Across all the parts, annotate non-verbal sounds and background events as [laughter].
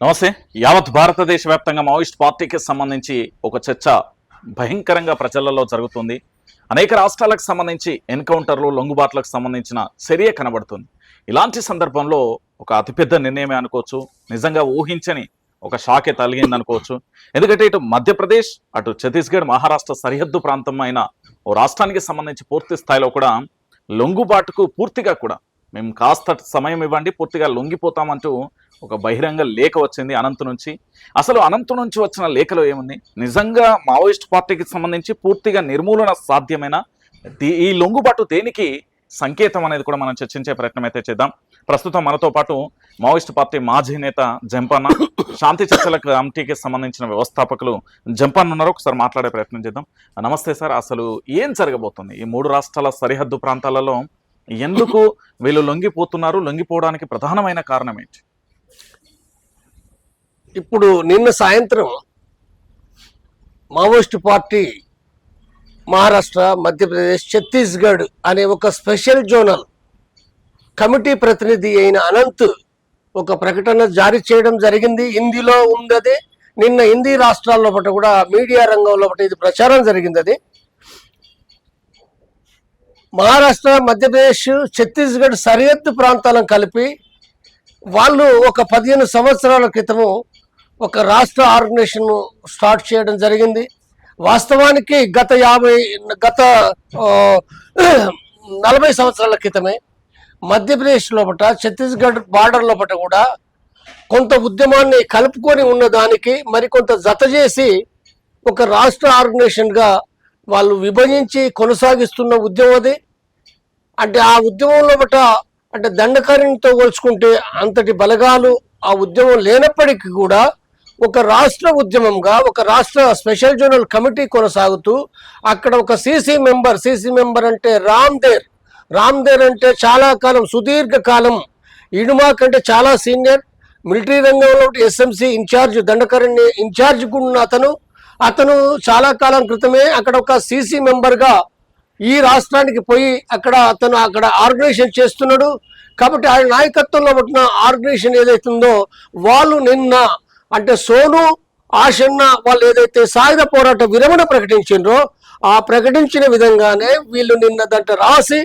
నమస్తే. యావత్ భారతదేశ వ్యాప్తంగా మావోయిస్ట్ పార్టీకి సంబంధించి ఒక చర్చ భయంకరంగా ప్రజలలో జరుగుతుంది. అనేక రాష్ట్రాలకు సంబంధించి ఎన్కౌంటర్లు లొంగుబాట్లకు సంబంధించిన చర్య కనబడుతుంది. ఇలాంటి సందర్భంలో ఒక అతిపెద్ద నిర్ణయమే అనుకోవచ్చు. నిజంగా ఊహించని ఒక షాకే తలిగింది అనుకోవచ్చు ఎందుకంటే ఇటు మధ్యప్రదేశ్ అటు ఛత్తీస్గఢ్ మహారాష్ట్ర సరిహద్దు ప్రాంతం అయిన ఓ రాష్ట్రానికి సంబంధించి పూర్తి స్థాయిలో కూడా లొంగుబాటుకు పూర్తిగా కూడా మేము కాస్త సమయం ఇవ్వండి పూర్తిగా లొంగిపోతామంటూ ఒక బహిరంగ లేఖ వచ్చింది అనంత్ నుంచి. అసలు అనంత్ నుంచి వచ్చిన లేఖలో ఏముంది? నిజంగా మావోయిస్ట్ పార్టీకి సంబంధించి పూర్తిగా నిర్మూలన సాధ్యమైన? ఈ లొంగుబాటు దేనికి సంకేతం అనేది కూడా మనం చర్చించే ప్రయత్నం అయితే చేద్దాం. ప్రస్తుతం మనతో పాటు మావోయిస్ట్ పార్టీ మాజీ నేత జంపన్న శాంతి చర్చల కమిటీకి సంబంధించిన వ్యవస్థాపకులు జంపన్న ఉన్నారు. ఒకసారి మాట్లాడే ప్రయత్నం చేద్దాం. నమస్తే సార్ అసలు ఏం జరగబోతుంది? ఈ మూడు రాష్ట్రాల సరిహద్దు ప్రాంతాలలో ఎందుకు వీళ్ళు లొంగిపోతున్నారు? లొంగిపోవడానికి ప్రధానమైన కారణం ఏంటి? ఇప్పుడు నిన్న సాయంత్రం మావోయిస్ట్ పార్టీ మహారాష్ట్ర మధ్యప్రదేశ్ ఛత్తీస్గఢ్ అనే ఒక స్పెషల్ జోనల్ కమిటీ ప్రతినిధి అయిన అనంత్ ఒక ప్రకటన జారీ చేయడం జరిగింది. హిందీలో ఉన్నది నిన్న హిందీ రాష్ట్రాల్లో పట్ల కూడా మీడియా రంగంలో పట్ల ఇది ప్రచారం జరిగింది అది. మహారాష్ట్ర మధ్యప్రదేశ్ ఛత్తీస్గఢ్ సరిహద్దు ప్రాంతాలను కలిపి వాళ్ళు ఒక పదిహేను సంవత్సరాల క్రితము ఒక రాష్ట్ర ఆర్గనైజేషన్ స్టార్ట్ చేయడం జరిగింది. వాస్తవానికి గత యాభై గత నలభై సంవత్సరాల క్రితమే మధ్యప్రదేశ్ లోపల ఛత్తీస్గఢ్ బార్డర్ లోపట కూడా కొంత ఉద్యమాన్ని కలుపుకొని ఉన్నదానికి మరికొంత జత చేసి ఒక రాష్ట్ర ఆర్గనైజేషన్గా వాళ్ళు విభజించి కొనసాగిస్తున్న ఉద్యమం అది. అంటే ఆ ఉద్యమంలో లోపల అంటే దండకార్యంతో పోల్చుకుంటే అంతటి బలగాలు ఆ ఉద్యమం లేనప్పటికీ కూడా ఒక రాష్ట్ర ఉద్యమంగా ఒక రాష్ట్ర స్పెషల్ జోనల్ కమిటీ కొనసాగుతూ అక్కడ ఒక సీసీ మెంబర్ సీసీ మెంబర్ అంటే రామ్ దేర్ రామ్ దేర్ అంటే చాలా కాలం సుదీర్ఘ కాలం ఇడుమా కంటే చాలా సీనియర్ మిలిటరీ రంగంలో ఎస్ఎంసీ ఇన్ఛార్జ్ దండకారణ్య ఇన్ఛార్జ్ ఉన్న అతను. అతను చాలా కాలం క్రితమే అక్కడ ఒక సీసీ మెంబర్గా ఈ రాష్ట్రానికి పోయి అక్కడ అతను అక్కడ ఆర్గనైజేషన్ చేస్తున్నాడు. కాబట్టి ఆయన నాయకత్వంలో పుట్టిన ఆర్గనైజేషన్ ఏదైతుందో వాళ్ళు నిన్న అంటే సోను ఆశన్న వాళ్ళు ఏదైతే సాయుధ పోరాట విరమణ ప్రకటించిండ్రో ఆ ప్రకటించిన విధంగానే వీళ్ళు నిన్న దంట రాసి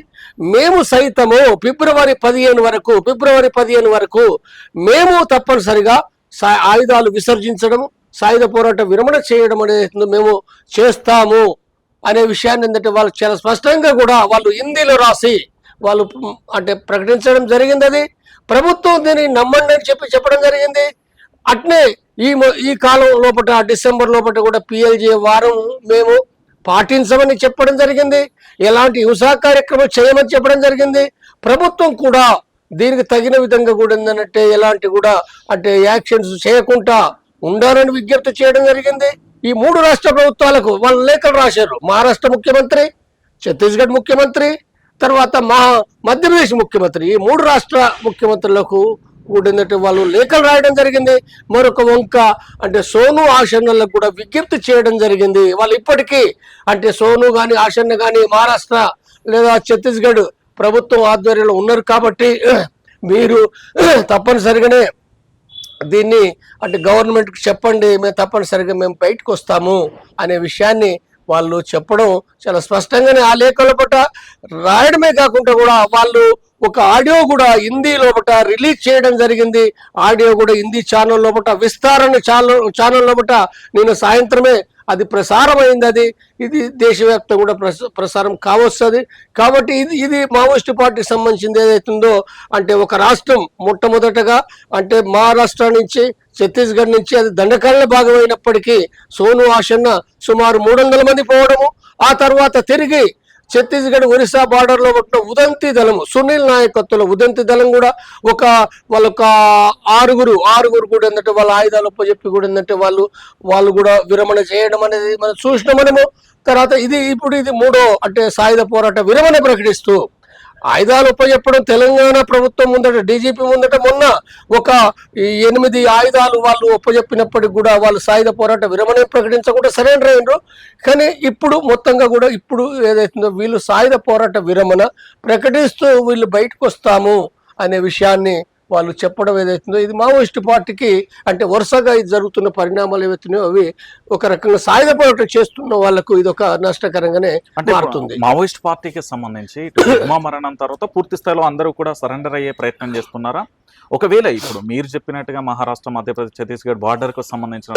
మేము సైతము ఫిబ్రవరి పదిహేను వరకు ఫిబ్రవరి పదిహేను వరకు మేము తప్పనిసరిగా ఆయుధాలు విసర్జించడం సాయుధ పోరాట విరమణ చేయడం అనేది మేము చేస్తాము. అనే విషయాన్ని ఏంటంటే వాళ్ళు చాలా స్పష్టంగా కూడా వాళ్ళు హిందీలో రాసి వాళ్ళు అంటే ప్రకటించడం జరిగింది అది. ప్రభుత్వం దీన్ని నమ్మండి అని చెప్పి చెప్పడం జరిగింది. అట్నే ఈ ఈ కాలం లోపల డిసెంబర్ లోపల కూడా పిఎల్జీ వారం మేము పాటించమని చెప్పడం జరిగింది. ఎలాంటి హింసా కార్యక్రమం చేయమని చెప్పడం జరిగింది. ప్రభుత్వం కూడా దీనికి తగిన విధంగా కూడా ఏంటంటే ఎలాంటి కూడా అంటే యాక్షన్స్ చేయకుండా ఉండాలని విజ్ఞప్తి చేయడం జరిగింది. ఈ మూడు రాష్ట్ర ప్రభుత్వాలకు వాళ్ళు లేఖలు రాశారు. మహారాష్ట్ర ముఖ్యమంత్రి ఛత్తీస్గఢ్ ముఖ్యమంత్రి తర్వాత మా మధ్యప్రదేశ్ ముఖ్యమంత్రి. ఈ మూడు రాష్ట్ర ముఖ్యమంత్రులకు కూడినట్టు వాళ్ళు లేఖలు రాయడం జరిగింది. మరొక వంక అంటే సోను ఆశన్నలకు కూడా విజ్ఞప్తి చేయడం జరిగింది. వాళ్ళు ఇప్పటికీ అంటే సోను కానీ ఆశన్న కానీ మహారాష్ట్ర లేదా ఛత్తీస్గఢ్ ప్రభుత్వం ఆధ్వర్యంలో ఉన్నారు కాబట్టి [clears throat] మీరు [clears throat] తప్పనిసరిగానే దీన్ని అంటే గవర్నమెంట్కి చెప్పండి. మేము తప్పనిసరిగా మేము బయటకు వస్తాము అనే విషయాన్ని వాళ్ళు చెప్పడం చాలా స్పష్టంగానే ఆ లేఖల పట్ల రాయడమే కాకుండా కూడా వాళ్ళు ఒక ఆడియో కూడా హిందీ లోపట రిలీజ్ చేయడం జరిగింది. ఆడియో కూడా హిందీ ఛానల్ లోపట విస్తారణ ఛానల్ ఛానల్ లోపట నేను సాయంత్రమే అది ప్రసారమైంది అది. ఇది దేశవ్యాప్తం కూడా ప్రస ప్రసారం కావస్తుంది కాబట్టి ఇది ఇది మావోయిస్ట్ పార్టీకి సంబంధించింది ఏదైతుందో అంటే ఒక రాష్ట్రం మొట్టమొదటగా అంటే మహారాష్ట్ర నుంచి ఛత్తీస్గఢ్ నుంచి అది దండకారణ భాగమైనప్పటికీ సోను ఆశన్న సుమారు మూడు మంది పోవడము ఆ తర్వాత తిరిగి ఛత్తీస్గఢ్ ఒరిస్సా బార్డర్లో ఉన్న ఉదంతి దళము సునీల్ నాయకత్వంలో ఉదంతి దళం కూడా ఒక వాళ్ళొక ఆరుగురు ఆరుగురు కూడా ఏంటంటే వాళ్ళ ఆయుధాలు చెప్పి కూడా ఏంటంటే వాళ్ళు వాళ్ళు కూడా విరమణ చేయడం అనేది మనం చూసిన మనము. తర్వాత ఇది ఇప్పుడు ఇది మూడో అంటే సాయుధ పోరాట విరమణ ప్రకటిస్తూ ఆయుధాలు ఉపజెప్పడం తెలంగాణ ప్రభుత్వం ముందట డీజీపీ ముందట మొన్న ఒక ఎనిమిది ఆయుధాలు వాళ్ళు ఒప్పజెప్పినప్పటికి కూడా వాళ్ళు సాయుధ పోరాట విరమణ ప్రకటించకుండా సరెండర్ అయినరు. కానీ ఇప్పుడు మొత్తంగా కూడా ఇప్పుడు ఏదైతుందో వీళ్ళు సాయుధ పోరాట విరమణ ప్రకటిస్తూ వీళ్ళు బయటకు వస్తాము అనే విషయాన్ని వాళ్ళు చెప్పడం ఏదైతుందో ఇది మావోయిస్ట్ పార్టీకి అంటే వరుసగా ఇది జరుగుతున్న పరిణామాలు ఏవైతున్నాయో అవి ఒక రకంగా సాయుధ పోరాటం చేస్తున్న వాళ్ళకు ఇది ఒక నష్టకరంగానే మారుతుంది. మావోయిస్ట్ పార్టీకి సంబంధించి మరణం తర్వాత పూర్తి స్థాయిలో అందరూ కూడా సరెండర్ అయ్యే ప్రయత్నం చేస్తున్నారా? ఒకవేళ ఇప్పుడు మీరు చెప్పినట్టుగా మహారాష్ట్ర మధ్యప్రదేశ్ ఛత్తీస్గఢ్ బార్డర్కు సంబంధించిన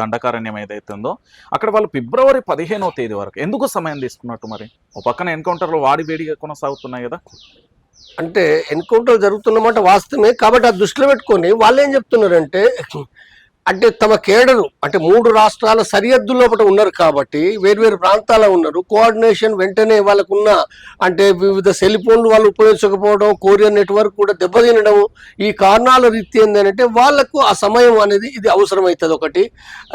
దండకారణ్యం ఏదైతే ఉందో అక్కడ వాళ్ళు ఫిబ్రవరి పదిహేనవ తేదీ వరకు ఎందుకు సమయం తీసుకున్నట్టు మరి? ఒక పక్కన ఎన్కౌంటర్లు వాడి వేడిగా కొనసాగుతున్నాయి కదా. అంటే ఎన్కౌంటర్ జరుగుతున్నమాట వాస్తవమే కాబట్టి ఆ దృష్టిలో పెట్టుకొని వాళ్ళు ఏం చెప్తున్నారంటే అంటే తమ కేడరు అంటే మూడు రాష్ట్రాల సరిహద్దు లోపల ఉన్నారు కాబట్టి వేర్వేరు ప్రాంతాల ఉన్నారు. కోఆర్డినేషన్ వెంటనే వాళ్ళకున్న అంటే వివిధ సెల్ ఫోన్లు వాళ్ళు ఉపయోగించకపోవడం కొరియర్ నెట్వర్క్ కూడా దెబ్బతినడం ఈ కారణాల రీతి ఏంటంటే వాళ్ళకు ఆ సమయం అనేది ఇది అవసరమవుతుంది ఒకటి.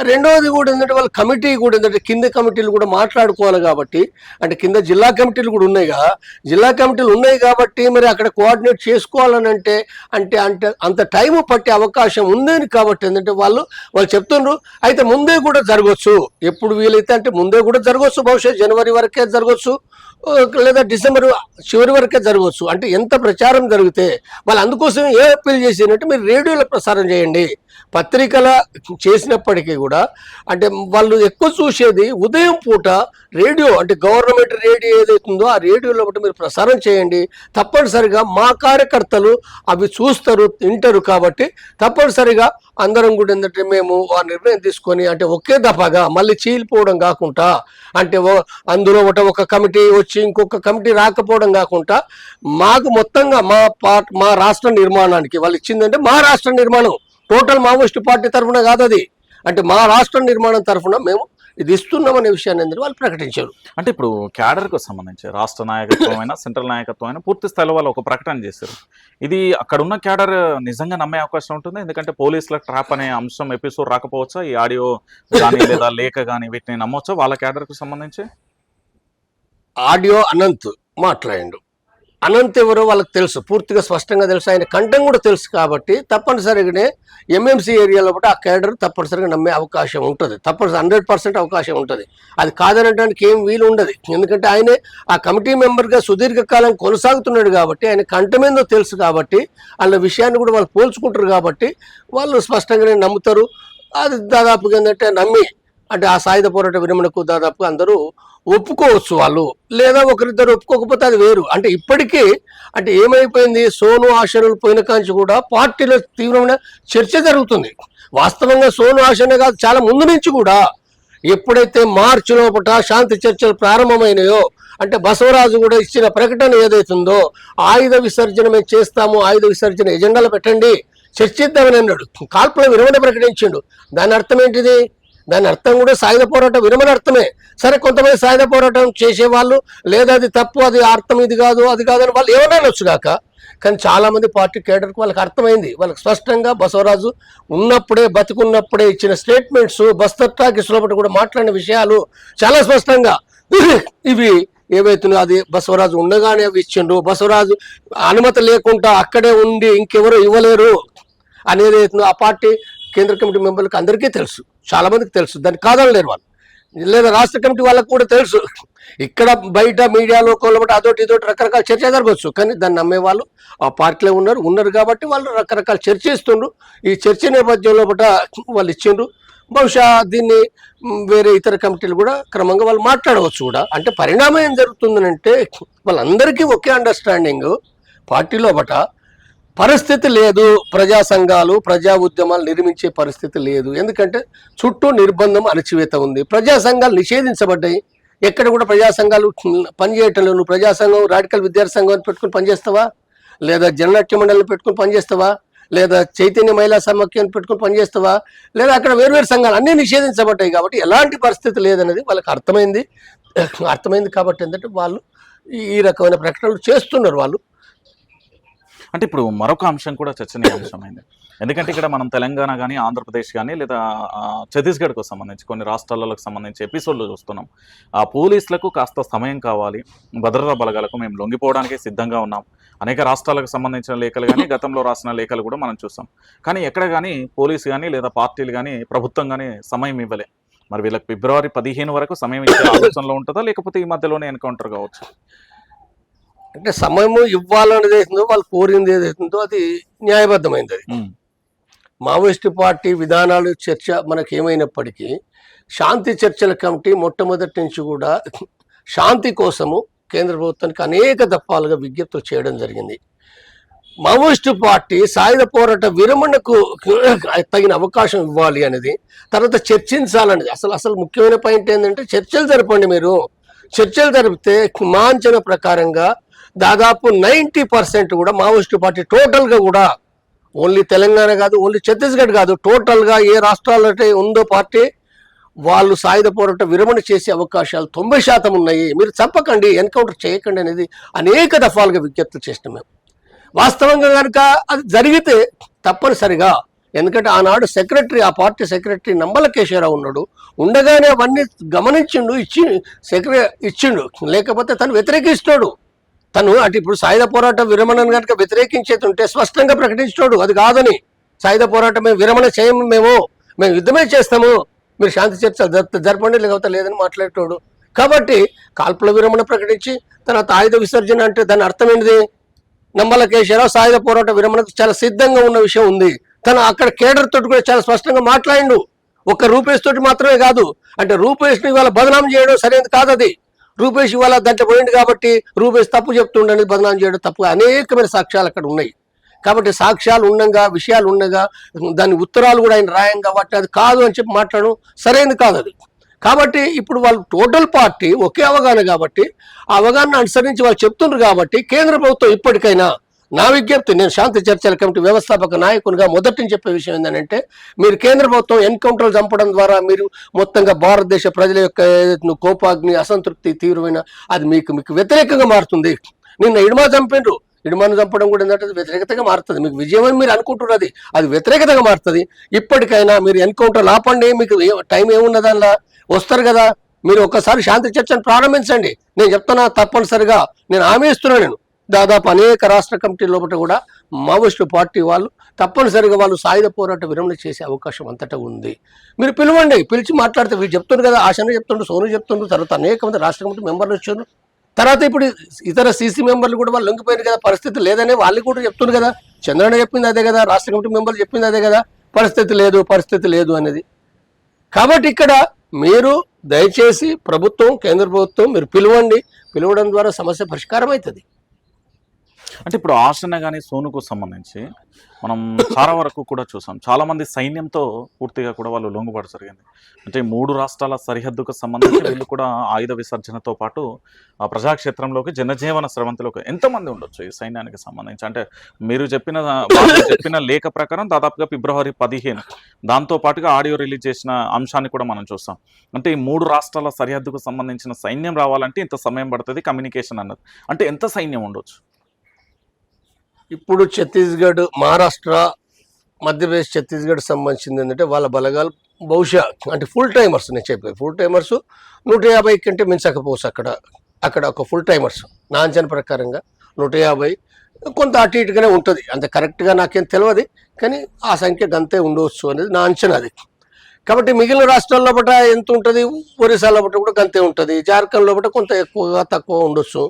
రెండవది కూడా ఏంటంటే వాళ్ళ కమిటీ కూడా ఏంటంటే కింద కమిటీలు కూడా మాట్లాడుకోవాలి కాబట్టి అంటే కింద జిల్లా కమిటీలు కూడా ఉన్నాయి కదా జిల్లా కమిటీలు ఉన్నాయి కాబట్టి మరి అక్కడ కోఆర్డినేట్ చేసుకోవాలని అంటే అంటే అంటే అంత టైం పట్టే అవకాశం ఉందని కాబట్టి ఏంటంటే వాళ్ళు వాళ్ళు చెప్తుండ్రు అయితే ముందే కూడా జరగవచ్చు ఎప్పుడు వీలైతే అంటే ముందే కూడా జరగవచ్చు బహుశా జనవరి వరకే జరగవచ్చు లేదా డిసెంబర్ చివరి వరకే జరగవచ్చు అంటే ఎంత ప్రచారం జరిగితే వాళ్ళు అందుకోసం ఏ అప్పీల్ చేసినట్టు మీరు రేడియోలో ప్రసారం చేయండి. పత్రికల చేసినప్పటికీ కూడా అంటే వాళ్ళు ఎక్కువ చూసేది ఉదయం పూట రేడియో అంటే గవర్నమెంట్ రేడియో ఏదైతుందో ఆ రేడియోలో ఒకటి మీరు ప్రసారం చేయండి. తప్పనిసరిగా మా కార్యకర్తలు అవి చూస్తారు వింటారు కాబట్టి తప్పనిసరిగా అందరం కూడా ఏంటంటే మేము ఆ నిర్ణయం తీసుకొని అంటే ఒకే దఫాగా మళ్ళీ చీలిపోవడం కాకుండా అంటే అందులో ఒకటి ఒక కమిటీ వచ్చి ఇంకొక కమిటీ రాకపోవడం కాకుండా మాకు మొత్తంగా మా పార్ట్ మా రాష్ట్ర నిర్మాణానికి వాళ్ళు ఇచ్చిందంటే మా రాష్ట్ర నిర్మాణం. టోటల్ మావోయిస్ట్ పార్టీ తరఫున కాదు అది. అంటే మా రాష్ట్ర నిర్మాణం తరఫున మేము ఇది ఇస్తున్నామనే విషయాన్ని ఏంటంటే వాళ్ళు ప్రకటించారు. అంటే ఇప్పుడు క్యాడర్కు సంబంధించి రాష్ట్ర నాయకత్వం అయినా [coughs] సెంట్రల్ నాయకత్వం అయినా పూర్తి స్థాయిలో వాళ్ళు ఒక ప్రకటన చేశారు. ఇది అక్కడ ఉన్న క్యాడర్ నిజంగా నమ్మే అవకాశం ఉంటుంది. ఎందుకంటే పోలీసుల ట్రాప్ అనే అంశం ఎపిసోడ్ రాకపోవచ్చా? ఈ ఆడియో కానీ లేదా లేఖ కానీ వీటిని నమ్మొచ్చా వాళ్ళ క్యాడర్కు సంబంధించి? ఆడియో అనంత్ మాట్లాడిండు. అనంత్ ఎవరో వాళ్ళకి తెలుసు. పూర్తిగా స్పష్టంగా తెలుసు. ఆయన కంఠం కూడా తెలుసు కాబట్టి తప్పనిసరిగానే ఎంఎంసీ ఏరియాలో కూడా ఆ క్యాడర్ తప్పనిసరిగా నమ్మే అవకాశం ఉంటుంది. తప్పనిసరి హండ్రెడ్ పర్సెంట్ అవకాశం ఉంటుంది. అది కాదనడానికి ఏం వీలు ఉండదు. ఎందుకంటే ఆయనే ఆ కమిటీ మెంబర్గా సుదీర్ఘకాలం కొనసాగుతున్నాడు కాబట్టి ఆయన కంఠమేందో తెలుసు కాబట్టి వాళ్ళ విషయాన్ని కూడా వాళ్ళు పోల్చుకుంటారు కాబట్టి వాళ్ళు స్పష్టంగానే నమ్ముతారు. అది దాదాపుగా ఏంటంటే నమ్మి అంటే ఆ సాయుధ పోరాట విరమణకు దాదాపు అందరూ ఒప్పుకోవచ్చు వాళ్ళు. లేదా ఒకరిద్దరు ఒప్పుకోకపోతే అది వేరు. అంటే ఇప్పటికీ అంటే ఏమైపోయింది? సోను ఆశనులు పోయిన కాంచి కూడా పార్టీలో తీవ్రమైన చర్చ జరుగుతుంది. వాస్తవంగా సోను ఆశనే కాదు చాలా ముందు నుంచి కూడా ఎప్పుడైతే మార్చి లోపల శాంతి చర్చలు ప్రారంభమైనాయో అంటే బసవరాజు కూడా ఇచ్చిన ప్రకటన ఏదైతుందో ఆయుధ విసర్జన మేము చేస్తాము ఆయుధ విసర్జన ఎజెండాలు పెట్టండి చర్చిద్దామని అన్నాడు. కాల్పుల విరమణ ప్రకటించిండు. దాని అర్థం ఏంటిది? దాని అర్థం కూడా సాయుధ పోరాటం విరమణ అర్థమే. సరే కొంతమంది సాయుధ పోరాటం చేసేవాళ్ళు లేదా అది తప్పు అది అర్థం ఇది కాదు అది కాదని వాళ్ళు ఏమైనా అనొచ్చు కాక. కానీ చాలామంది పార్టీ కేడర్కి వాళ్ళకి అర్థమైంది. వాళ్ళకి స్పష్టంగా బసవరాజు ఉన్నప్పుడే బతికున్నప్పుడే ఇచ్చిన స్టేట్మెంట్స్ బస్తర్ టాకీస్ లోపల కూడా మాట్లాడిన విషయాలు చాలా స్పష్టంగా. [laughs] ఇవి ఏవైతున్నాయో అది బసవరాజు ఉండగానే ఇచ్చిండు ఇచ్చిండ్రు. బసవరాజు అనుమతి లేకుండా అక్కడే ఉండి ఇంకెవరు ఇవ్వలేరు. అనేది ఏదైతుందో ఆ పార్టీ కేంద్ర కమిటీ మెంబర్లకు అందరికీ తెలుసు. చాలా మందికి తెలుసు. దాన్ని కాదనలేరు వాళ్ళు. లేదా రాష్ట్ర కమిటీ వాళ్ళకు కూడా తెలుసు. ఇక్కడ బయట మీడియాలో బట్టి అదొకటి ఇదొకటి రకరకాల చర్చ జరగవచ్చు. కానీ దాన్ని నమ్మేవాళ్ళు ఆ పార్టీలో ఉన్నారు. ఉన్నారు కాబట్టి వాళ్ళు రకరకాల చర్చ ఇస్తుండ్రు ఈ చర్చ నేపథ్యంలో బట్ట వాళ్ళు ఇచ్చిండ్రు. బహుశా దీన్ని వేరే ఇతర కమిటీలు కూడా క్రమంగా వాళ్ళు మాట్లాడవచ్చు కూడా. అంటే పరిణామం ఏం జరుగుతుందనంటే వాళ్ళందరికీ ఒకే అండర్స్టాండింగ్ పార్టీలో బట పరిస్థితి లేదు. ప్రజా సంఘాలు ప్రజా ఉద్యమాలు నిర్మించే పరిస్థితి లేదు. ఎందుకంటే చుట్టూ నిర్బంధం అణచివేత ఉంది. ప్రజా సంఘాలు నిషేధించబడ్డాయి. ఎక్కడ కూడా ప్రజా సంఘాలు పనిచేయటం లేదు నువ్వు ప్రజా సంఘం రాడికల్ విద్యార్థి సంఘం పెట్టుకుని పనిచేస్తావా? లేదా జననాట్య మండలిని పెట్టుకుని పనిచేస్తావా? లేదా చైతన్య మహిళా సమాఖ్యాన్ని పెట్టుకుని పనిచేస్తావా? లేదా అక్కడ వేరువేరు సంఘాలు అన్నీ నిషేధించబడ్డాయి కాబట్టి ఎలాంటి పరిస్థితి లేదనేది వాళ్ళకి అర్థమైంది. అర్థమైంది కాబట్టి ఏంటంటే వాళ్ళు ఈ రకమైన ప్రకటనలు చేస్తున్నారు వాళ్ళు. అంటే ఇప్పుడు మరొక అంశం కూడా చర్చనీయాంశమైంది ఎందుకంటే ఇక్కడ మనం తెలంగాణ కానీ ఆంధ్రప్రదేశ్ కానీ లేదా ఛత్తీస్గఢ్కు సంబంధించి కొన్ని రాష్ట్రాలకు సంబంధించి ఎపిసోడ్లు చూస్తున్నాం. ఆ పోలీసులకు కాస్త సమయం కావాలి. భద్రతా బలగాలకు మేము లొంగిపోవడానికి సిద్ధంగా ఉన్నాం. అనేక రాష్ట్రాలకు సంబంధించిన లేఖలు కానీ గతంలో రాసిన లేఖలు కూడా మనం చూసాం. కానీ ఎక్కడ కానీ పోలీసు కానీ లేదా పార్టీలు కానీ ప్రభుత్వం కానీ సమయం ఇవ్వలే. మరి వీళ్ళకి ఫిబ్రవరి పదిహేను వరకు సమయం ఇచ్చే ఆలోచనలో ఉంటుందా? లేకపోతే ఈ మధ్యలోనే ఎన్కౌంటర్ కావచ్చు? అంటే సమయము ఇవ్వాలనేది ఏదైతుందో వాళ్ళు కోరింది ఏదైతుందో అది న్యాయబద్ధమైంది అది. మావోయిస్టు పార్టీ విధానాలు చర్చ మనకి ఏమైనప్పటికీ శాంతి చర్చల కమిటీ మొట్టమొదటి నుంచి కూడా శాంతి కోసము కేంద్ర ప్రభుత్వానికి అనేక దఫాలుగా విజ్ఞప్తులు చేయడం జరిగింది. మావోయిస్టు పార్టీ సాయుధ పోరాట విరమణకు తగిన అవకాశం ఇవ్వాలి అనేది తర్వాత చర్చించాలనేది. అసలు అసలు ముఖ్యమైన పాయింట్ ఏంటంటే చర్చలు జరపండి మీరు. చర్చలు జరిపితే మా అంచనా ప్రకారంగా దాదాపు నైంటీ పర్సెంట్ కూడా మావోయిస్టు పార్టీ టోటల్గా కూడా ఓన్లీ తెలంగాణ కాదు ఓన్లీ ఛత్తీస్గఢ్ కాదు టోటల్గా ఏ రాష్ట్రాల్లో ఉందో పార్టీ వాళ్ళు సాయుధ పోరాట విరమణ చేసే అవకాశాలు తొంభై శాతం ఉన్నాయి. మీరు చెప్పకండి ఎన్కౌంటర్ చేయకండి అనేది అనేక దఫాలుగా విజ్ఞప్తులు చేసినాం మేము. వాస్తవంగా కనుక అది జరిగితే తప్పనిసరిగా ఎందుకంటే ఆనాడు సెక్రటరీ ఆ పార్టీ సెక్రటరీ నంబల కేశవరావు ఉన్నాడు. ఉండగానే అవన్నీ గమనించిండు ఇచ్చి సెక్రటరీ ఇచ్చిండు. లేకపోతే తను వ్యతిరేకిస్తాడు. తను అటు ఇప్పుడు సాయుధ పోరాట విరమణను కనుక వ్యతిరేకించేతుంటే స్పష్టంగా ప్రకటించాడు అది కాదని సాయుధ పోరాటం మేము విరమణ చేయము మేము మేము యుద్ధమే చేస్తాము. మీరు శాంతి చర్చ జరపండి లేకపోతే లేదని మాట్లాడేటోడు. కాబట్టి కాల్పుల విరమణ ప్రకటించి తర్వాత ఆయుధ విసర్జన అంటే దాని అర్థం ఏంటిది? నమ్మల కేశవరావు సాయుధ పోరాట విరమణకు చాలా సిద్ధంగా ఉన్న విషయం ఉంది. తను అక్కడ కేడర్ తోటి కూడా చాలా స్పష్టంగా మాట్లాడిండు. ఒక్క రూపేష్ తోటి మాత్రమే కాదు. అంటే రూపేష్ని ఇవాళ బదనాం చేయడం సరైనది కాదు అది రూపేష్ ఇవాళ దాంట్లో పోయింది కాబట్టి రూపేష్ తప్పు చెప్తుండని బదనాం చేయడం తప్పు అనేకమైన సాక్ష్యాలు అక్కడ ఉన్నాయి. కాబట్టి సాక్ష్యాలు ఉండగా విషయాలు ఉండగా దాని ఉత్తరాలు కూడా ఆయన రాయం కాబట్టి అది కాదు అని చెప్పి మాట్లాడడం సరైనది కాదు అది. కాబట్టి ఇప్పుడు వాళ్ళు టోటల్ పార్టీ ఒకే అవగాహన కాబట్టి ఆ అవగాహన అనుసరించి వాళ్ళు చెప్తున్నారు కాబట్టి కేంద్ర ప్రభుత్వం ఇప్పటికైనా నా విజ్ఞప్తి నేను శాంతి చర్చల కమిటీ వ్యవస్థాపక నాయకునిగా మొదటి నుంచి చెప్పే విషయం ఏంటంటే మీరు కేంద్ర ప్రభుత్వం ఎన్కౌంటర్లు చంపడం ద్వారా మీరు మొత్తంగా భారతదేశ ప్రజల యొక్క కోపాగ్ని అసంతృప్తి తీవ్రమైన అది మీకు మీకు వ్యతిరేకంగా మారుతుంది. నిన్న ఇడుమా చంపిండ్రు. ఇడుమాను చంపడం కూడా ఏంటంటే వ్యతిరేకతగా మారుతుంది. మీకు విజయం అని మీరు అనుకుంటున్నది అది. వ్యతిరేకతగా మారుతుంది. ఇప్పటికైనా మీరు ఎన్కౌంటర్లు ఆపండి మీకు టైం ఏమున్న దానిలా వస్తారు కదా. మీరు ఒక్కసారి శాంతి చర్చను ప్రారంభించండి. నేను చెప్తున్నా తప్పనిసరిగా. నేను హామీ ఇస్తున్నాను నేను. దాదాపు అనేక రాష్ట్ర కమిటీ లోపల కూడా మావోయిస్టు పార్టీ వాళ్ళు తప్పనిసరిగా వాళ్ళు సాయుధ పోరాట విరమణ చేసే అవకాశం అంతటా ఉంది. మీరు పిలవండి పిలిచి మాట్లాడితే వీళ్ళు చెప్తుండ్రు కదా ఆశనే చెప్తుండ్రు సోను చెప్తుండ్రు తర్వాత అనేక మంది రాష్ట్ర కమిటీ మెంబర్లు వచ్చారు. తర్వాత ఇప్పుడు ఇతర సీసీ మెంబర్లు కూడా వాళ్ళు లొంగిపోయారు కదా పరిస్థితి లేదనే వాళ్ళు కూడా చెప్తున్నారు కదా. చంద్రన్న చెప్పింది అదే కదా రాష్ట్ర కమిటీ మెంబర్లు చెప్పింది అదే కదా పరిస్థితి లేదు పరిస్థితి లేదు అనేది. కాబట్టి ఇక్కడ మీరు దయచేసి ప్రభుత్వం కేంద్ర ప్రభుత్వం మీరు పిలవండి పిలవడం ద్వారా సమస్య పరిష్కారం అవుతుంది అంటే ఇప్పుడు ఆసన కానీ సోనుకు సంబంధించి మనం చాలా వరకు కూడా చూసాం. చాలామంది సైన్యంతో పూర్తిగా కూడా వాళ్ళు లొంగుబాటు జరిగింది. అంటే మూడు రాష్ట్రాల సరిహద్దుకు సంబంధించి వీళ్ళు కూడా ఆయుధ విసర్జనతో పాటు ఆ ప్రజాక్షేత్రంలోకి జనజీవన స్రవంతిలోకి ఎంతమంది ఉండొచ్చు ఈ సైన్యానికి సంబంధించి? అంటే మీరు చెప్పిన చెప్పిన లేఖ ప్రకారం దాదాపుగా ఫిబ్రవరి పదిహేను. దాంతో పాటుగా ఆడియో రిలీజ్ చేసిన అంశాన్ని కూడా మనం చూస్తాం. అంటే ఈ మూడు రాష్ట్రాల సరిహద్దుకు సంబంధించిన సైన్యం రావాలంటే ఇంత సమయం పడుతుంది కమ్యూనికేషన్ అన్నది. అంటే ఎంత సైన్యం ఉండొచ్చు? ఇప్పుడు ఛత్తీస్గఢ్ మహారాష్ట్ర మధ్యప్రదేశ్ ఛత్తీస్గఢ్ సంబంధించింది ఏంటంటే వాళ్ళ బలగాలు బహుశా అంటే ఫుల్ టైమర్స్ నేను చెప్పే ఫుల్ టైమర్స్ నూట యాభై కంటే మించకపోవచ్చు అక్కడ. అక్కడ ఒక ఫుల్ టైమర్స్ నా అంచనా ప్రకారంగా నూట యాభై. కొంత అటు ఇటుగానే ఉంటుంది. అంత కరెక్ట్గా నాకేం తెలియదు కానీ ఆ సంఖ్య గంతే ఉండవచ్చు అనేది నా అంచనా అది. కాబట్టి మిగిలిన రాష్ట్రాల్లో బట్ట ఎంత ఉంటుంది? ఒరిస్సాలో బట్ట కూడా గంతే ఉంటుంది. జార్ఖండ్లో బట్ట కొంత ఎక్కువగా తక్కువ ఉండొచ్చు.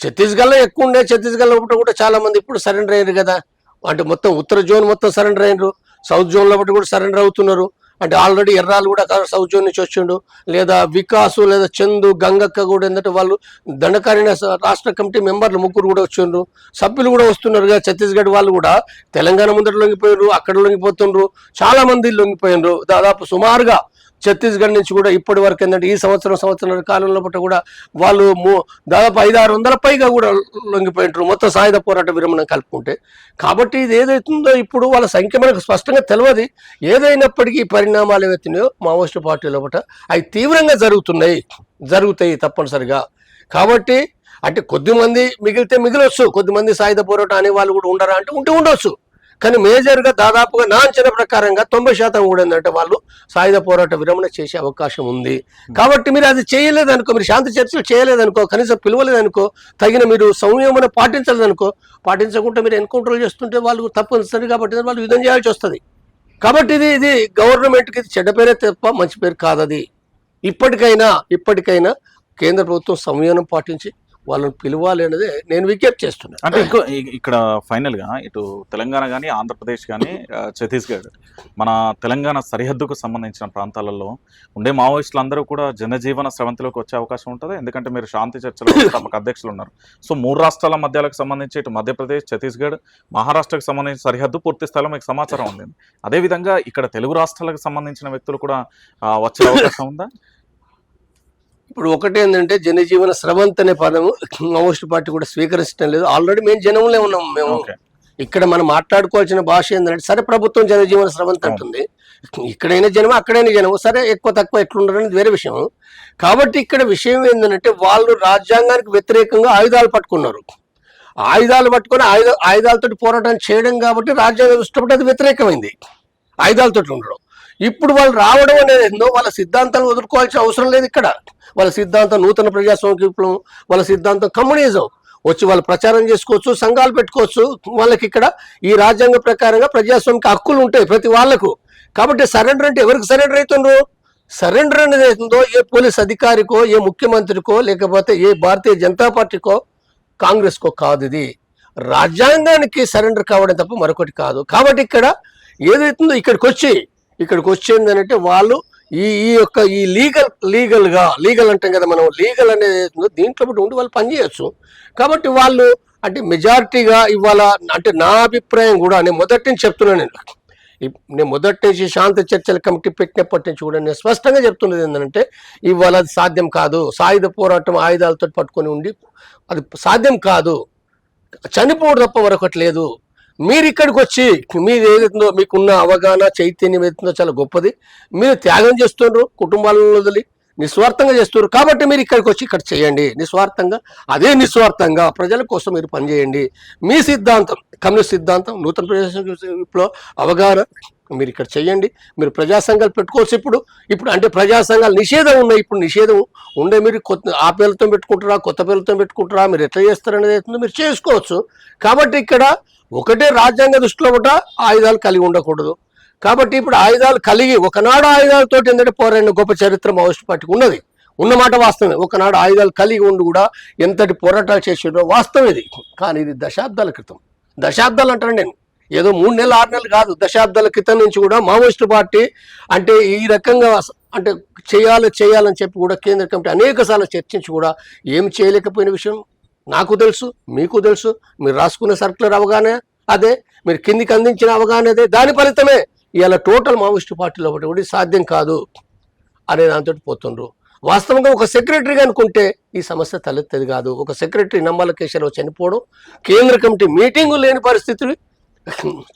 ఛత్తీస్గఢ్లో ఎక్కువ ఉండే ఛత్తీస్గఢ్లో ఒకటి కూడా చాలా మంది ఇప్పుడు సరెండర్ అయ్యారు కదా. అంటే మొత్తం ఉత్తర జోన్ మొత్తం సరెండర్ అయ్యారు సౌత్ జోన్ లోపల కూడా సరెండర్ అవుతున్నారు. అంటే ఆల్రెడీ ఎర్రాలు కూడా సౌత్ జోన్ నుంచి వచ్చిండు. లేదా వికాసు లేదా చందు గంగక్క కూడా ఏంటంటే వాళ్ళు దండకారిణ రాష్ట్ర కమిటీ మెంబర్లు ముగ్గురు కూడా వచ్చిండ్రు. సభ్యులు కూడా వస్తున్నారు కదా ఛత్తీస్గఢ్ వాళ్ళు కూడా. తెలంగాణ ముందర లొంగిపోయినారు అక్కడ లొంగిపోతుండ్రు. చాలా మంది లొంగిపోయినరు దాదాపు సుమారుగా ఛత్తీస్గఢ్ నుంచి కూడా ఇప్పటి వరకు ఏంటంటే ఈ సంవత్సరం సంవత్సరం కాలంలో పట్ల కూడా వాళ్ళు మూ- దాదాపు ఐదు ఆరు వందల పైగా కూడా లొంగిపోయింటారు మొత్తం సాయుధ పోరాట విరమణ కలుపుకుంటే. కాబట్టి ఇది ఏదైతుందో ఇప్పుడు వాళ్ళ సంఖ్య మనకు స్పష్టంగా తెలియదు ఏదైనప్పటికీ పరిణామాలు ఏవైతున్నాయో మావోయిస్టు పార్టీ లోపల అవి తీవ్రంగా జరుగుతున్నాయి. జరుగుతాయి తప్పనిసరిగా. కాబట్టి అంటే కొద్దిమంది మిగిలితే మిగిలొచ్చు. కొద్దిమంది సాయుధ పోరాటం అనే వాళ్ళు కూడా ఉండరా అంటే ఉంటే ఉండొచ్చు. కానీ మేజర్గా దాదాపుగా నా అంచనా ప్రకారంగా తొంభై శాతం కూడా ఏంటంటే వాళ్ళు సాయుధ పోరాట విరమణ చేసే అవకాశం ఉంది. కాబట్టి మీరు అది చేయలేదనుకో మీరు శాంతి చర్చలు చేయలేదనుకో కనీసం పిలవలేదనుకో తగిన మీరు సంయమనం పాటించలేదనుకో పాటించకుండా మీరు ఎన్కౌంటర్ చేస్తుంటే వాళ్ళు తప్పనిసరి కాబట్టి వాళ్ళు యుద్ధం చేయాల్సి వస్తుంది. కాబట్టి ఇది ఇది గవర్నమెంట్కి ఇది చెడ్డ పేరే తప్ప మంచి పేరు కాదది. ఇప్పటికైనా ఇప్పటికైనా కేంద్ర ప్రభుత్వం సంయమనం పాటించి వాళ్ళని పిలవాలి అనేది నేను విజ్ఞప్తి చేస్తున్నాను అంటే ఇంకో ఇక్కడ ఫైనల్గా ఇటు తెలంగాణ కానీ ఆంధ్రప్రదేశ్ కానీ ఛత్తీస్గఢ్ మన తెలంగాణ సరిహద్దుకు సంబంధించిన ప్రాంతాలలో ఉండే మావోయిస్టులు అందరూ కూడా జనజీవన స్రవంతిలోకి వచ్చే అవకాశం ఉంటుంది. ఎందుకంటే మీరు శాంతి చర్చల తమకు అధ్యక్షులు ఉన్నారు. సో మూడు రాష్ట్రాల మధ్యలకు సంబంధించి ఇటు మధ్యప్రదేశ్ ఛత్తీస్గఢ్ మహారాష్ట్రకు సంబంధించిన సరిహద్దు పూర్తి స్థాయిలో మీకు సమాచారం ఉంది అదేవిధంగా ఇక్కడ తెలుగు రాష్ట్రాలకు సంబంధించిన వ్యక్తులు కూడా వచ్చే అవకాశం ఉందా? ఇప్పుడు ఒకటి ఏంటంటే జనజీవన స్రవంత్ అనే పదము మావోయిస్ట్ పార్టీ కూడా స్వీకరించడం లేదు. ఆల్రెడీ మేము జనంలో ఉన్నాం మేము. ఇక్కడ మనం మాట్లాడుకోవాల్సిన భాష ఏంటంటే సరే ప్రభుత్వం జనజీవన స్రవంత్ అంటుంది. ఇక్కడైనా జనం అక్కడైనా జనం సరే ఎక్కువ తక్కువ ఎట్లుండరు అనేది వేరే విషయం. కాబట్టి ఇక్కడ విషయం ఏంటంటే వాళ్ళు రాజ్యాంగానికి వ్యతిరేకంగా ఆయుధాలు పట్టుకున్నారు. ఆయుధాలు పట్టుకొని ఆయుధ ఆయుధాలతో పోరాటం చేయడం కాబట్టి రాజ్యాంగం ఇష్టపడి అది వ్యతిరేకమైంది. ఆయుధాలతో ఉండడం. ఇప్పుడు వాళ్ళు రావడం అనేది ఏందో వాళ్ళ సిద్ధాంతాలు వదులుకోవాల్సిన అవసరం లేదు ఇక్కడ. వాళ్ళ సిద్ధాంతం నూతన ప్రజాస్వామ్య విప్లవం వాళ్ళ సిద్ధాంతం కమ్యూనిజం. వచ్చి వాళ్ళు ప్రచారం చేసుకోవచ్చు సంఘాలు పెట్టుకోవచ్చు. వాళ్ళకి ఇక్కడ ఈ రాజ్యాంగ ప్రకారంగా ప్రజాస్వామిక హక్కులు ఉంటాయి ప్రతి వాళ్ళకు. కాబట్టి సరెండర్ అంటే ఎవరికి సరెండర్ అవుతుండ్రు? సరెండర్ అనేది అవుతుందో ఏ పోలీస్ అధికారికో ఏ ముఖ్యమంత్రికో లేకపోతే ఏ భారతీయ జనతా పార్టీకో కాంగ్రెస్కో కాదు ఇది. రాజ్యాంగానికి సరెండర్ కావడం తప్ప మరొకటి కాదు. కాబట్టి ఇక్కడ ఏదైతుందో ఇక్కడికి వచ్చి ఇక్కడికి వచ్చేది అంటే వాళ్ళు ఈ ఈ యొక్క ఈ లీగల్ లీగల్గా లీగల్ అంటాం కదా మనం లీగల్ అనేది దీంట్లో బట్టి ఉండి వాళ్ళు పనిచేయచ్చు. కాబట్టి వాళ్ళు అంటే మెజారిటీగా ఇవాళ అంటే నా అభిప్రాయం కూడా నేను మొదటి నుంచి చెప్తున్నాను నేను. నేను మొదటి నుంచి శాంతి చర్చల కమిటీ పెట్టినప్పటి నుంచి కూడా నేను స్పష్టంగా చెప్తున్నది ఏంటంటే ఇవాళ అది సాధ్యం కాదు. సాయుధ పోరాటం ఆయుధాలతో పట్టుకొని ఉండి అది సాధ్యం కాదు. చనిపోవడం తప్ప మరొకటి లేదు. మీరు ఇక్కడికి వచ్చి మీది ఏదైతుందో మీకున్న అవగాహన చైతన్యం ఏదైతుందో చాలా గొప్పది. మీరు త్యాగం చేస్తున్నారు కుటుంబాలను వదిలి నిస్వార్థంగా చేస్తున్నారు కాబట్టి మీరు ఇక్కడికి వచ్చి ఇక్కడ చేయండి. నిస్వార్థంగా అదే నిస్వార్థంగా ప్రజల కోసం మీరు పనిచేయండి. మీ సిద్ధాంతం కమ్యూనిస్ట్ సిద్ధాంతం నూతన ప్రజాస్వామ్యంలో అవగాహన మీరు ఇక్కడ చేయండి. మీరు ప్రజాసంఘాలు పెట్టుకోవచ్చు ఇప్పుడు. ఇప్పుడు అంటే ప్రజాసంఘాలు నిషేధం ఉన్నాయి. ఇప్పుడు నిషేధం ఉండే మీరు కొత్త ఆ పేర్లతో పెట్టుకుంటారా కొత్త పేర్లతో పెట్టుకుంటారా మీరు ఎట్లా చేస్తారనేది అవుతుందో మీరు చేసుకోవచ్చు. కాబట్టి ఇక్కడ ఒకటే రాజ్యాంగ దృష్టిలో కూడా ఆయుధాలు కలిగి ఉండకూడదు. కాబట్టి ఇప్పుడు ఆయుధాలు కలిగి ఒకనాడు ఆయుధాలతో ఏంటంటే పోరాడిన గొప్ప చరిత్ర మావోయిస్ట్ పార్టీకి ఉన్నది. ఉన్నమాట వాస్తవమే. ఒకనాడు ఆయుధాలు కలిగి ఉండి కూడా ఎంతటి పోరాటాలు చేసిండో వాస్తవం ఇది. కానీ ఇది దశాబ్దాల క్రితం. దశాబ్దాలు అంటాను నేను. ఏదో మూడు నెలలు ఆరు నెలలు కాదు. దశాబ్దాల క్రితం నుంచి కూడా మావోయిస్ట్ పార్టీ అంటే ఈ రకంగా అంటే చేయాలి చేయాలని చెప్పి కూడా కేంద్ర కమిటీ అనేక సార్లు చర్చించి కూడా ఏం చేయలేకపోయిన విషయం. నాకు తెలుసు మీకు తెలుసు మీరు రాసుకున్న సర్కులర్ అవగాహన అదే మీరు కిందికి అందించిన అవగాహన అదే. దాని ఫలితమే ఇవాళ టోటల్ మావోయిస్ట్ పార్టీలో ఒకటి కూడా సాధ్యం కాదు అనే దాంతో పోతుండ్రు. వాస్తవంగా ఒక సెక్రటరీగా అనుకుంటే ఈ సమస్య తలెత్తది కాదు. ఒక సెక్రటరీ నమ్మల కేశరావు చనిపోవడం కేంద్ర కమిటీ మీటింగు లేని పరిస్థితులు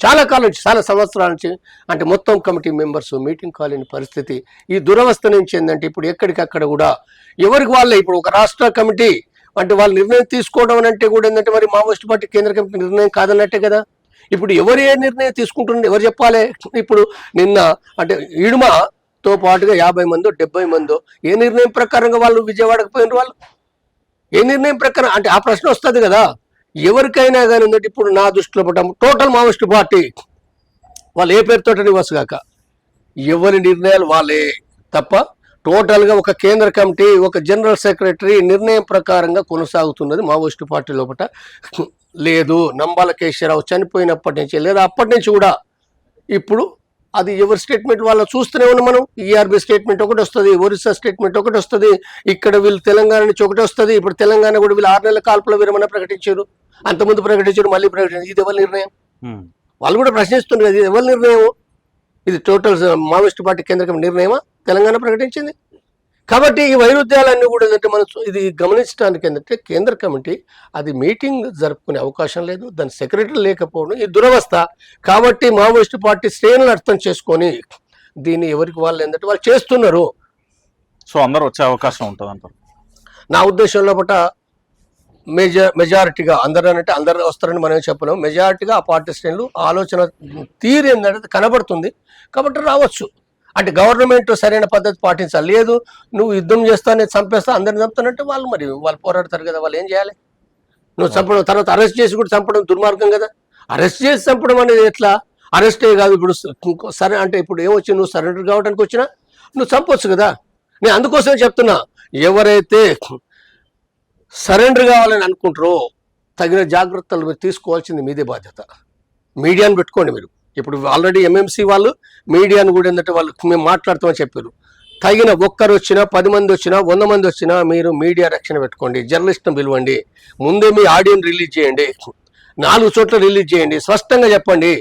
చాలా కాలం నుంచి చాలా సంవత్సరాల నుంచి అంటే మొత్తం కమిటీ మెంబర్స్ మీటింగ్ కాలేని పరిస్థితి ఈ దురవస్థ నుంచి ఏంటంటే ఇప్పుడు ఎక్కడికక్కడ కూడా ఎవరికి వాళ్ళే ఇప్పుడు ఒక రాష్ట్ర కమిటీ అంటే వాళ్ళు నిర్ణయం తీసుకోవడం అని అంటే కూడా ఏంటంటే మరి మావోయిస్ట్ పార్టీ కేంద్ర కమిటీ నిర్ణయం కాదన్నట్టే కదా? ఇప్పుడు ఎవరు ఏ నిర్ణయం తీసుకుంటుంది ఎవరు చెప్పాలి? ఇప్పుడు నిన్న అంటే ఇడుమతో పాటుగా యాభై మందో డెబ్బై మందో ఏ నిర్ణయం ప్రకారంగా వాళ్ళు విజయవాడకు పోయినారు వాళ్ళు? ఏ నిర్ణయం ప్రకారం అంటే ఆ ప్రశ్న వస్తుంది కదా. ఎవరికైనా కానీ ఉందంటే ఇప్పుడు నా దృష్టిలో పడ్డ టోటల్ మావోయిస్ట్ పార్టీ వాళ్ళు ఏ పేరుతో నివాసు ఎవరి నిర్ణయాలు వాళ్ళే తప్ప టోటల్గా ఒక కేంద్ర కమిటీ ఒక జనరల్ సెక్రటరీ నిర్ణయం ప్రకారంగా కొనసాగుతున్నది మావోయిస్టు పార్టీ లోపల లేదు నంబాల కేశవరావు చనిపోయినప్పటి నుంచి లేదా అప్పటి నుంచి కూడా ఇప్పుడు అది ఎవరి స్టేట్మెంట్ వాళ్ళ చూస్తూనే ఉన్నాం మనం. ఈఆర్బి స్టేట్మెంట్ ఒకటి వస్తుంది ఒరిస్సా స్టేట్మెంట్ ఒకటి వస్తుంది ఇక్కడ వీళ్ళు తెలంగాణ నుంచి ఒకటి వస్తుంది ఇప్పుడు తెలంగాణ కూడా వీళ్ళు ఆరు నెలల కాల్పుల విరమణ ప్రకటించారు. అంతకుముందు ప్రకటించారు మళ్ళీ ప్రకటించారు. ఇది ఎవరి నిర్ణయం. వాళ్ళు కూడా ప్రశ్నిస్తున్నారు ఇది ఎవరి నిర్ణయం ఇది టోటల్ మావోయిస్ట్ పార్టీ కేంద్ర కమిటీ నిర్ణయమా? తెలంగాణ ప్రకటించింది. కాబట్టి ఈ వైరుధ్యాలన్నీ కూడా ఏంటంటే మనం ఇది గమనించడానికి ఏంటంటే కేంద్ర కమిటీ అది మీటింగ్ జరుపుకునే అవకాశం లేదు. దాని సెక్రటరీ లేకపోవడం ఈ దురవస్థ. కాబట్టి మావోయిస్ట్ పార్టీ శ్రేణులు అర్థం చేసుకొని దీన్ని ఎవరికి వాళ్ళు ఏంటంటే వాళ్ళు చేస్తున్నారు. సో అందరూ వచ్చే అవకాశం ఉంటుంది అంటారు. నా ఉద్దేశంలో పట మెజా మెజారిటీగా అందరూ అంటే అందరు వస్తారని మనం చెప్పలేం. మెజారిటీగా ఆ పార్టీ శ్రేణులు ఆలోచన తీరు ఏంటంటే కనబడుతుంది. కాబట్టి రావచ్చు. అంటే గవర్నమెంట్ సరైన పద్ధతి పాటించాలి. లేదు నువ్వు యుద్ధం చేస్తా నేను చంపేస్తా అందరిని చంపుతానంటే వాళ్ళు మరి వాళ్ళు పోరాడతారు కదా వాళ్ళు ఏం చేయాలి? నువ్వు చంపడం తర్వాత అరెస్ట్ చేసి కూడా చంపడం దుర్మార్గం కదా. అరెస్ట్ చేసి చంపడం అనేది ఎట్లా? అరెస్టే కాదు ఇప్పుడు సరే అంటే ఇప్పుడు ఏమొచ్చి నువ్వు సరెండర్ కావడానికి వచ్చినా నువ్వు చంపొచ్చు కదా. నేను అందుకోసమే చెప్తున్నా ఎవరైతే సరెండర్ కావాలని అనుకుంటారో తగిన జాగ్రత్తలు మీరు తీసుకోవాల్సింది మీదే బాధ్యత. మీడియాను పెట్టుకోండి మీరు. ఇప్పుడు ఆల్రెడీ ఎంఎంసీ వాళ్ళు మీడియాను కూడా ఏంటంటే వాళ్ళు మేము మాట్లాడుతామని చెప్పారు. తగిన ఒక్కరు వచ్చినా పది మంది వచ్చినా వంద మంది వచ్చినా మీరు మీడియా రక్షణ పెట్టుకోండి జర్నలిస్ట్ని పిలవండి ముందే మీ ఆడియోని రిలీజ్ చేయండి నాలుగు చోట్ల రిలీజ్ చేయండి స్పష్టంగా చెప్పండి.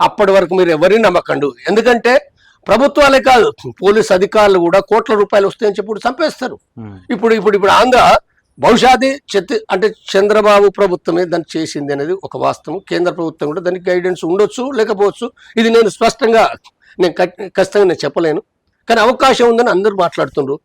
అప్పటి వరకు మీరు ఎవరిని నమ్మకండు. ఎందుకంటే ప్రభుత్వాలే కాదు పోలీస్ అధికారులు కూడా కోట్ల రూపాయలు వస్తాయని చెప్పి చంపేస్తారు. ఇప్పుడు ఇప్పుడు ఇప్పుడు ఆంధ్ర బహుశాది చెత్తి అంటే చంద్రబాబు ప్రభుత్వమే దాన్ని చేసింది అనేది ఒక వాస్తవం. కేంద్ర ప్రభుత్వం కూడా దానికి గైడెన్స్ ఉండొచ్చు లేకపోవచ్చు. ఇది నేను స్పష్టంగా నేను ఖచ్చితంగా నేను చెప్పలేను. కానీ అవకాశం ఉందని అందరూ మాట్లాడుతుండ్రు.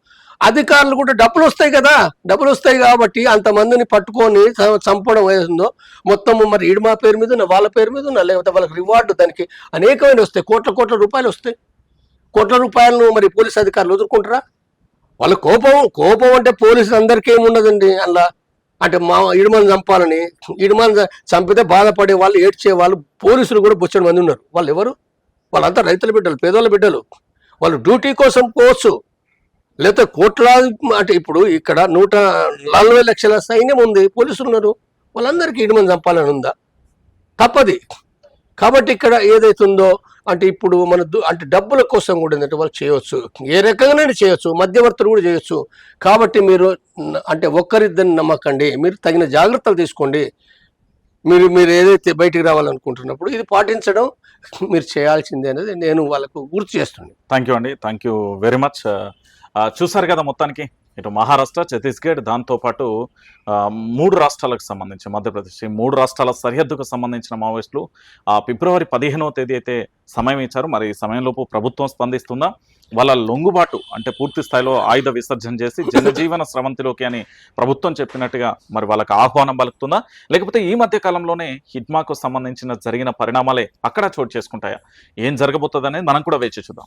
అధికారులు కూడా డబ్బులు వస్తాయి కదా డబ్బులు వస్తాయి కాబట్టి అంతమందిని పట్టుకొని చంపడం ఏదో మొత్తం మరి ఈడు మా పేరు మీద ఉన్న వాళ్ళ పేరు మీద ఉన్న లేకపోతే వాళ్ళకి రివార్డు దానికి అనేకమైన వస్తాయి. కోట్ల కోట్ల రూపాయలు వస్తాయి. కోట్ల రూపాయలను మరి పోలీస్ అధికారులు ఎదుర్కొంటారా? వాళ్ళ కోపం కోపం అంటే పోలీసులు అందరికీ ఏముండదండి అందులో అంటే మా ఇడుమని చంపాలని ఇడుమని చంపితే బాధపడే వాళ్ళు ఏడ్చే వాళ్ళు పోలీసులు కూడా బొచ్చడి మంది ఉన్నారు. వాళ్ళు ఎవరు? వాళ్ళంతా రైతుల బిడ్డలు పేదోళ్ళ బిడ్డలు. వాళ్ళు డ్యూటీ కోసం పోవచ్చు. లేకపోతే కోట్లాది అంటే ఇప్పుడు ఇక్కడ నూట నలభై లక్షల సైన్యం ఉంది. పోలీసులు ఉన్నారు. వాళ్ళందరికీ ఇడుమని చంపాలని ఉందా? తప్పది. కాబట్టి ఇక్కడ ఏదైతుందో అంటే ఇప్పుడు మన అంటే డబ్బుల కోసం కూడా ఏంటంటే వాళ్ళు చేయొచ్చు. ఏ రకంగానే చేయొచ్చు. మధ్యవర్తులు కూడా చేయొచ్చు. కాబట్టి మీరు అంటే ఒక్కరిద్దరిని నమ్మకండి. మీరు తగిన జాగ్రత్తలు తీసుకోండి. మీరు మీరు ఏదైతే బయటికి రావాలనుకుంటున్నప్పుడు ఇది పాటించడం [laughs] మీరు చేయాల్సిందే అనేది నేను వాళ్ళకు గుర్తు చేస్తున్నాను. థ్యాంక్ యూ అండి. Thank you very much. చూసారు కదా మొత్తానికి? ఇటు మహారాష్ట్ర ఛత్తీస్గఢ్ దాంతోపాటు మూడు రాష్ట్రాలకు సంబంధించి మధ్యప్రదేశ్ ఈ మూడు రాష్ట్రాల సరిహద్దుకు సంబంధించిన మావోయిస్టులు ఆ ఫిబ్రవరి పదిహేనవ తేదీ అయితే సమయం ఇచ్చారు. మరి ఈ సమయంలోపు ప్రభుత్వం స్పందిస్తుందా? వాళ్ళ లొంగుబాటు అంటే పూర్తి స్థాయిలో ఆయుధ విసర్జన చేసి జనజీవన స్రవంతిలోకి అని ప్రభుత్వం చెప్పినట్టుగా మరి వాళ్ళకి ఆహ్వానం పలుకుతుందా? లేకపోతే ఈ మధ్య కాలంలోనే హిడ్మాకు సంబంధించిన జరిగిన పరిణామాలే అక్కడ చోటు చేసుకుంటాయా? ఏం జరగబోతుంది అనేది మనం కూడా వేచి చూద్దాం.